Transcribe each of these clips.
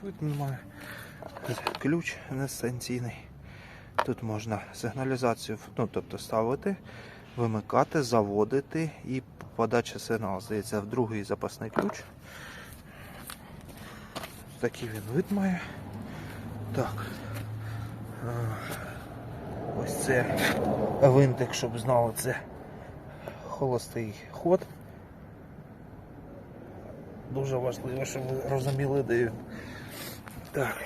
Тут немає. Ключ нестанційний. Тут можна сигналізацію, ну, тобто ставити, вимикати, заводити і подача сигналу. Здається, в другий запасний ключ. Такий він вид має. Так. Е, Ось це винтик, щоб знали, це холостий ход. Дуже важливо, щоб ви розуміли, де він. Так.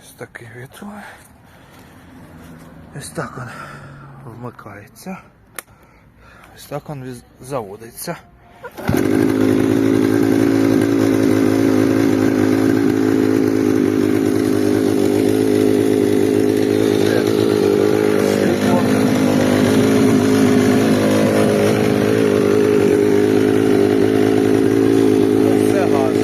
Ось такий вітру. Ось так він вмикається. Ось так він заводиться. Це світло. Це газ.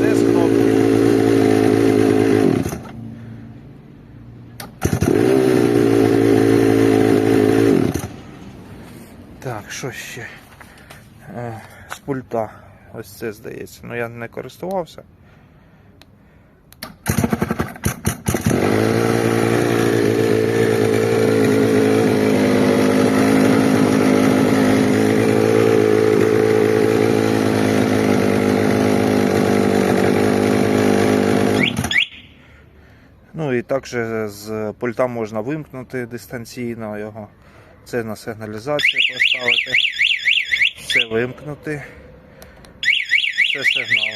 Це з кнопки. Так, що ще? Е, З пульта. Ось це здається. Ну я не користувався. Ну і також з пульта можна вимкнути дистанційно його. Це на сигналізацію поставити. Це вимкнути. Це сигнал.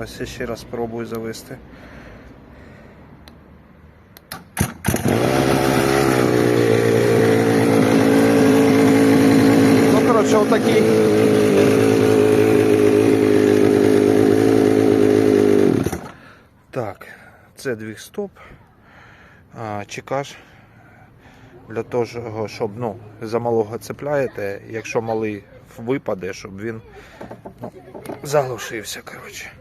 Ось я ще раз спробую завести. Ну, коротше, отакий. Так, це двіг стоп. Чекаш. Для того, щоб ну, за малого цепляєте, якщо малий випаде, щоб він ну, заглушився. коротше.